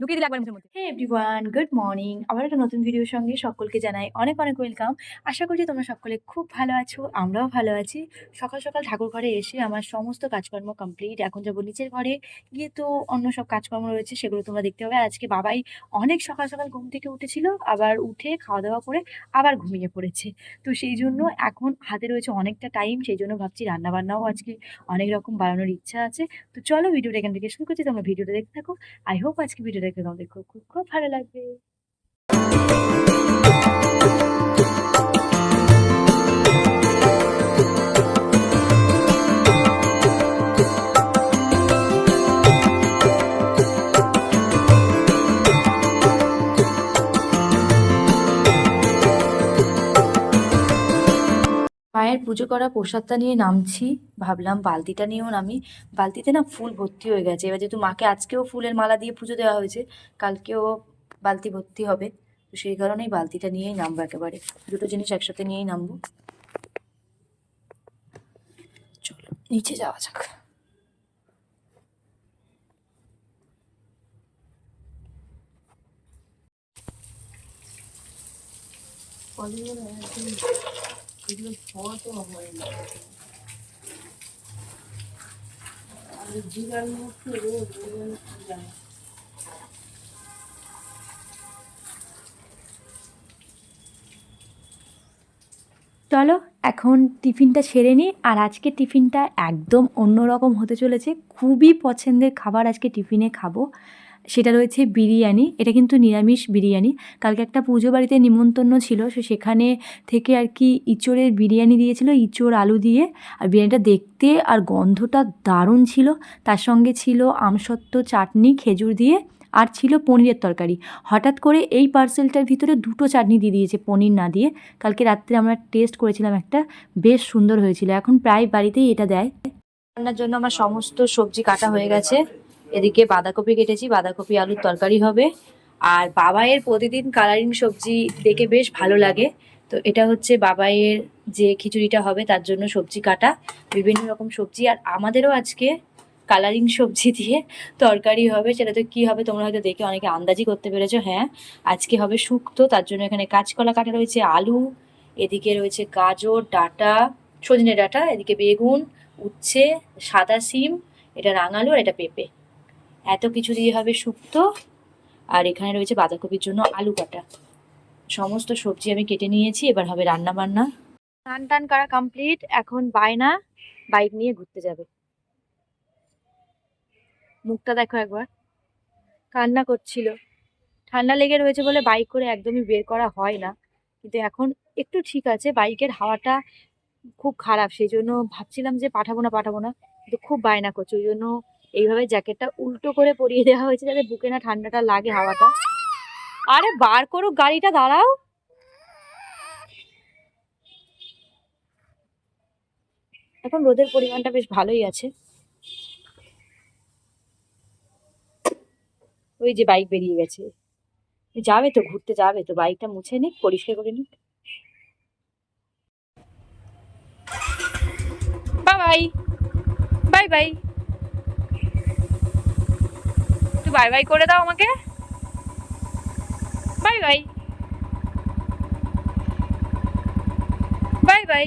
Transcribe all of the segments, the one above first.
ঢুকিয়ে দিলে একবার মুখের মধ্যে। হে এভরিওয়ান গুড মর্নিং আবার একটা নতুন ভিডিওর সঙ্গে সকলকে জানাই অনেক অনেক ওয়েলকাম আশা করছি তোমরা সকলে খুব ভালো আছো, আমরাও ভালো আছি। সকাল সকাল ঠাকুর ঘরে এসে আমার সমস্ত কাজকর্ম কমপ্লিট এখন যাব নিচের ঘরে। গিয়ে তো অন্য সব কাজকর্ম রয়েছে, সেগুলো তোমরা দেখতে পাবে। আজকে বাবাই অনেক সকাল সকাল ঘুম থেকে উঠেছিল, আবার উঠে খাওয়া দাওয়া করে আবার ঘুমিয়ে পড়েছে। তো সেই জন্য এখন হাতে রয়েছে অনেকটা টাইম সেই জন্য ভাবছি রান্না বান্নাও আজকে অনেক রকম বানানোর ইচ্ছা আছে। তো চলো ভিডিওটা এখান থেকে শুরু করছি, তোমরা ভিডিওটা দেখতে থাকো। আই হোপ আজকে ভিডিওটা দেখতে তোমাদের খুব খুব খুব ভালো লাগবে মায়ের পুজো করা প্রসাদটা নিয়ে নামছি। ভাবলাম বালতিটা নিয়েও নামি। বালতিতে না ফুল ভর্তি হয়ে গেছে। এবার যেহেতু মাকে আজকেও ফুলের মালা দিয়ে পুজো দেওয়া হয়েছে, কালকেও বালতি ভর্তি হবে। তো সেই কারণেই বালতিটা নিয়েই নামবো একেবারে। দুটো জিনিস একসাথে নিয়েই নামবো। চলো, নিচে যাওয়া যাক। চলো, এখন টিফিনটা সেরে নিই আর আজকে টিফিনটা একদম অন্যরকম হতে চলেছে। খুবই পছন্দের খাবার আজকে টিফিনে খাব। সেটা রয়েছে বিরিয়ানি, এটা কিন্তু নিরামিষ বিরিয়ানি। কালকে একটা পুজো বাড়িতে নিমন্ত্রণ ছিল, সে সেখানে থেকে আর কি ইঁচড়ের বিরিয়ানি দিয়েছিল, ইঁচড় আলু দিয়ে। আর বিরিয়ানিটা দেখতে আর গন্ধটা দারুণ ছিল। তার সঙ্গে ছিল আমসত্ত্ব চাটনি, খেজুর দিয়ে, আর ছিল পনিরের তরকারি। হঠাৎ করে এই পার্সেলটার ভিতরে দুটো চাটনি দিয়ে দিয়েছে, পনির না দিয়ে। কালকে রাত্রে আমরা টেস্ট করেছিলাম একটা, বেশ সুন্দর হয়েছিল। এখন প্রায় বাড়িতেই এটা দেয়। রান্নার জন্য আমার সমস্ত সবজি কাটা হয়ে গেছে। এদিকে বাঁধাকপি কেটেছি, বাঁধাকপি আলুর তরকারি হবে। আর বাবাইয়ের প্রতিদিন কালারিং সবজি দেখে বেশ ভালো লাগে। তো এটা হচ্ছে বাবাইয়ের যে খিচুড়িটা হবে, তার জন্য সবজি কাটা। বিভিন্ন রকম সবজি, আর আমাদেরও আজকে কালারিং সবজি দিয়ে তরকারি হবে। সেটা তো কী হবে তোমরা হয়তো দেখে অনেকে আন্দাজি করতে পেরেছ হ্যাঁ। আজকে হবে শুক্তো, তার জন্য এখানে কাঁচকলা কাটা রয়েছে, আলু। এদিকে রয়েছে গাজর, ডাঁটা, সজনে ডাঁটা, এদিকে বেগুন, উচ্ছে, সাদা সিম, এটা রাঙালু আর এটা পেঁপে। এত কিছু দিয়ে হবে শুক্তো, আর এখানে রয়েছে বাঁধাকপির জন্য আলু কাটা। সমস্ত সবজি আমি কেটে নিয়েছি, এবার হবে রান্না বান্না। টান টান করা কমপ্লিট এখন বায়না, বাইক নিয়ে ঘুরতে যাবে। মুখটা দেখো একবার। কান্না করছিল। ঠান্ডা লেগে রয়েছে বলে বাইক করে একদমই বের করা হয় না। কিন্তু এখন একটু ঠিক আছে, বাইকের হাওয়াটা খুব খারাপ। সেই জন্য ভাবছিলাম যে পাঠাবো না পাঠাবো না। কিন্তু খুব বায়না করছে, ওই জন্য এইভাবে জ্যাকেটটা উল্টো করে পরিয়ে দেওয়া হয়েছে যাতে বুকে না ঠান্ডাটা লাগে হাওয়াটা। আরে বার করো গাড়িটা, দাঁড়াও। এখন রোদের পরিমাণটা বেশ ভালোই আছে। ওই যে বাইক বেরিয়ে গেছে। যাবে তো, ঘুরতে যাবে তো, বাইকটা মুছে নিক, পরিষ্কার করে নিক। বাই বাই বাই একটু বাই বাই করে দাও আমাকে। Bye bye. Bye bye.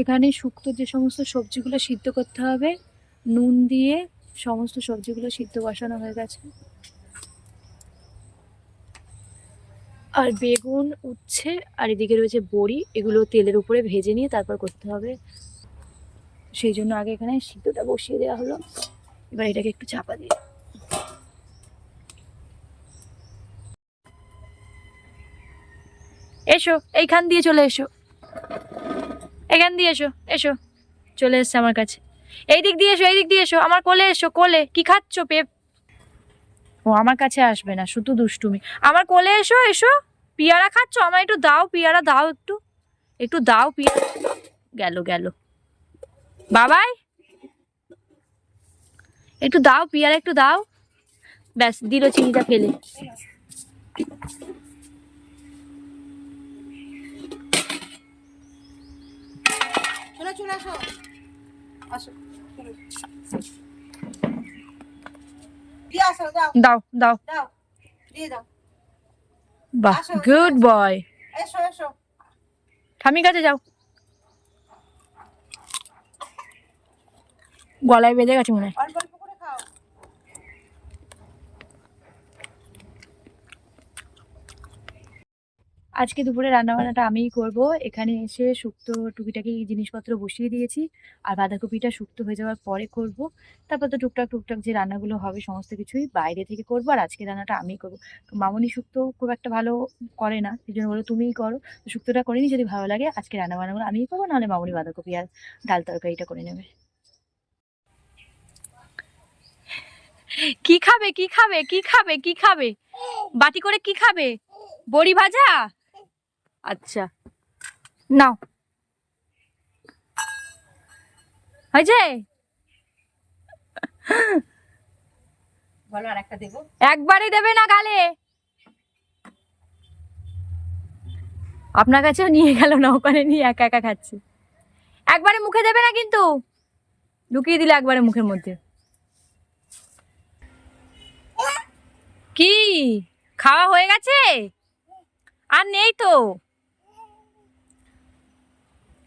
এখানে শুক্তো যে সমস্ত সবজিগুলো সিদ্ধ করতে হবে, নুন দিয়ে সমস্ত সবজিগুলো সিদ্ধ বসানো হয়ে গেছে। আর বেগুন উচ্ছে, আর এদিকে রয়েছে বড়ি, এগুলো তেলের উপরে ভেজে নিয়ে তারপর করতে হবে। সেই জন্য আগে এখানে সিদ্ধটা বসিয়ে দেওয়া হলো। এবার এটাকে একটু চাপা দিয়ে এসো, এইখান দিয়ে চলে এসো। এখান দিয়ে এসো এসো। চলে এসছে আমার কাছে। এই দিক দিয়ে এসো, এই দিক দিয়ে এসো, আমার কোলে এসো, কোলে। কি খাচ্ছ, পেপ? ও আমার কাছে আসবে না শুধু দুষ্টুমি। আমার কোলে এসো এসো। পিয়ারা খাচ্ছ? আমার একটু দাও, পিয়ারা দাও একটু। একটু দাও, পিয়ারা। গেল গেল। বাবাই। একটু দাও, পিয়ারা, একটু দাও। ব্যাস, দিল চিনিটা ফেলে। চলে চলে আসো। দাও। দাও বাহ গুড বয় এসো এসো। ঠামি কাছে যাও। গলায় বেঁধে গেছে মনে হয়। আজকে দুপুরে রান্নাবান্নাটা আমিই করব। এখানে এসে শুক্তো টুকিটাকি জিনিসপত্র বসিয়ে দিয়েছি। আর বাঁধাকপিটা শুক্তো হয়ে যাওয়ার পরে করব। তারপর তো টুকটাক টুকটাক যে রান্নাগুলো হবে সমস্ত কিছুই বাইরে থেকে করব। আর আজকে রান্নাটা আমিই করব। মামনি শুক্তো খুব একটা ভালো করে না। সেই জন্য বলো তুমিই করো। শুক্তোটা করে নি, যদি ভালো লাগে আজকে রান্নাবান্নাগুলো আমিই করব, নাহলে মামনি বাঁধাকপি আর ডাল তরকারিটা করে নেবে। কি খাবে কি খাবে কি খাবে কি খাবে? বাটি করে কি খাবে? বড়ি ভাজা? আচ্ছা। নাও। হয়েছে বলো আর একটা দেবো। একবারে দেবে না গালে? আপনার কাছেও নিয়ে গেল না ওখানে নিয়ে একা একা খাচ্ছে। একবারে মুখে দেবে না কিন্তু? ঢুকিয়ে দিলে একবারে মুখের মধ্যে। কি? খাওয়া হয়ে গেছে? আর নেই তো।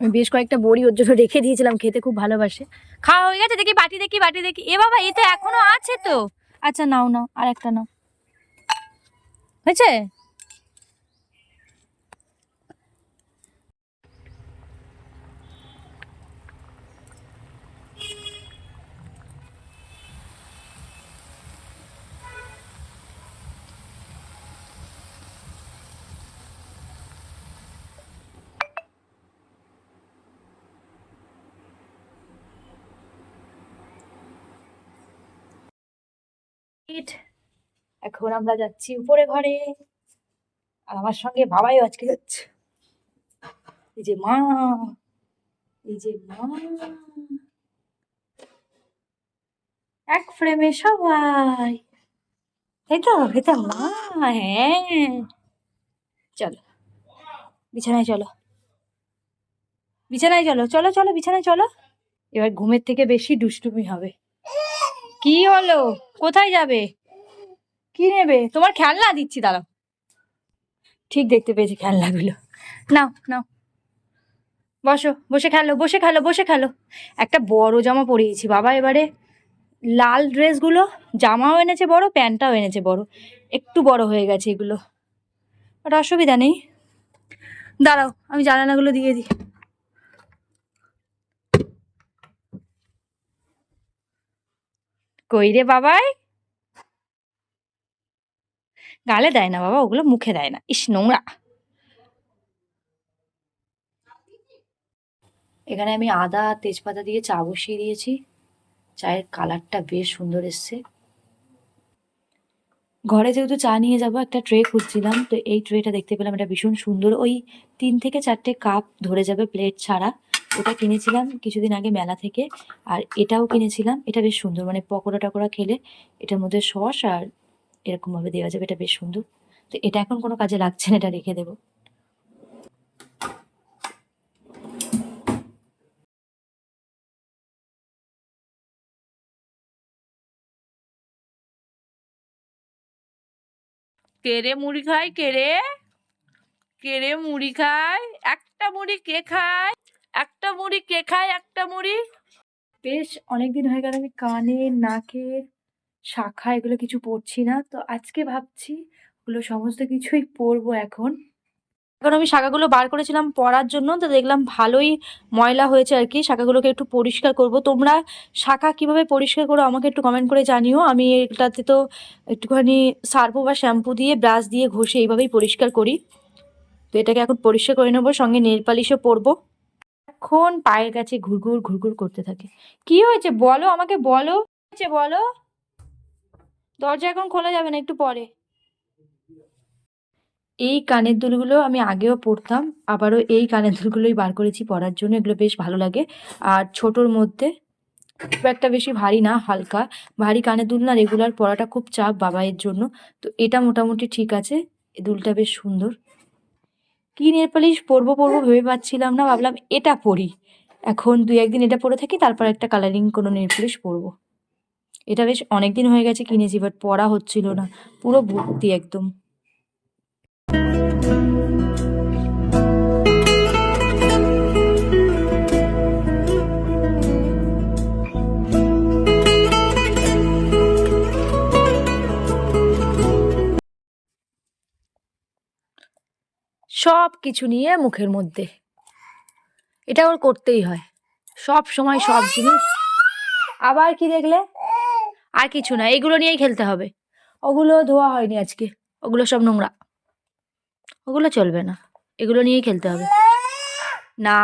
আমি বেশ কয়েকটা বড়ি ওর জন্য রেখে দিয়েছিলাম, খেতে খুব ভালোবাসে। খাওয়া হয়ে গেছে, দেখি বাটি দেখি বাটি, দেখি। এ বাবা, এ তো এখনও আছে তো। আচ্ছা নাও নাও আর একটা নাও। হয়েছে? এখন আমরা যাচ্ছি উপরে ঘরে। আর আমার সঙ্গে বাবাই আজকে যাচ্ছে। এই যে মা, এই যে মা। এক ফ্রেমে সবাই। এই তো মা হ্যাঁ। চলো, বিছানায় চলো। বিছানায় চলো চলো চলো, বিছানায় চলো। এবার ঘুমের থেকে বেশি দুষ্টুমি হবে। কি হলো? কোথায় যাবে? কি নেবে? তোমার খেলনা দিচ্ছি, দাঁড়াও। ঠিক দেখতে পেয়েছি খেলনাগুলো। নাও নাও। বসো, বসে খেলো বসে খেলো বসে খেলো। একটা বড় জামা পরিয়েছি। বাবা, এবারে লাল ড্রেসগুলো, জামাও এনেছে বড়, প্যান্টটাও এনেছে বড়। একটু বড় হয়ে গেছে এগুলো। বাট অসুবিধা নেই। দাঁড়াও, আমি জানালাগুলো দিয়ে দিই। কই রে বাবাই? গালে দেয় না বাবা, ওগুলো মুখে দেয় না। ইস, নোংরা। এখানে আমি আদা, তেজপাতা দিয়ে চা বসিয়ে দিয়েছি। চায়ের কালারটা বেশ সুন্দর এসছে। ঘরে যেহেতু চা নিয়ে যাব, একটা ট্রে খুঁজছিলাম, তো এই ট্রেটা দেখতে পেলাম, এটা ভীষণ সুন্দর। ওই তিন থেকে চারটে কাপ ধরে যাবে প্লেট ছাড়া। ওটা কিনেছিলাম কিছুদিন আগে মেলা থেকে, আর এটাও কিনেছিলাম। এটা বেশ সুন্দর মানে পকোড়া টকোড়া খেলে এটার মধ্যে সস আর এরকমভাবে দেওয়া যাবে, এটা বেশ সুন্দর। তো এটা এখন কোনো কাজে লাগছে না, এটা রেখে দেবো। কেড়ে মুড়ি খায়? কেড়ে কেড়ে মুড়ি খায়? একটা মুড়ি কে খায়? একটা মুড়ি কে খায় একটা মুড়ি? বেশ, অনেকদিন হয়ে গেল আমি কানে নাকের শাখা এগুলো কিছু পরছি না। তো আজকে ভাবছি ওগুলো সমস্ত কিছুই পরবো এখন। এখন আমি শাখাগুলো বার করেছিলাম পরার জন্য, তো দেখলাম ভালোই ময়লা হয়েছে আর কি। শাখাগুলোকে একটু পরিষ্কার করব। তোমরা শাখা কীভাবে পরিষ্কার করো আমাকে একটু কমেন্ট করে জানিও। আমি এটাতে তো একটুখানি সার্পো বা শ্যাম্পু দিয়ে, ব্রাশ দিয়ে, ঘষে এইভাবেই পরিষ্কার করি। তো এটাকে এখন পরিষ্কার করে নেব, সঙ্গে নেল পালিশও পরবো। এখন পায়ের কাছে ঘুরঘুর ঘুরঘুর করতে থাকে। কি হয়েছে? বলো আমাকে, বলো। হয়েছে বলো? দরজা এখন খোলা যাবে না, একটু পরে। এই কানের দুলগুলো আমি আগেও পরতাম, আবারও এই কানের দুলগুলোই বার করেছি পরার জন্য, এগুলো বেশ ভালো লাগে। আর ছোটোর মধ্যে খুব একটা বেশি ভারী না, হালকা। ভারী কানের দুল না রেগুলার পরাটা খুব চাপ বাবাইয়ের জন্য। তো এটা মোটামুটি ঠিক আছে দুলটা বেশ সুন্দর। কী নেল পালিশ পরবো পরবো ভেবে পাচ্ছিলাম না, ভাবলাম এটা পরি এখন দুই একদিন এটা পরে থাকি, তারপর একটা কালারিং কোনো নেল পালিশ পরবো এটা বেশ অনেক দিন হয়ে গেছে কিনেছি বাট পরা হচ্ছিল না। পুরো ভর্তি একদম। সব কিছু নিয়ে মুখের মধ্যে। এটা ওর করতেই হয়। সব সময় সব জিনিস। আবার কি দেখলে? আর কিছু না, এগুলো নিয়েই খেলতে হবে। ওগুলো ধোয়া হয়নি আজকে। ওগুলো সব নোংরা। ওগুলো চলবে না। এগুলো নিয়েই খেলতে হবে। না।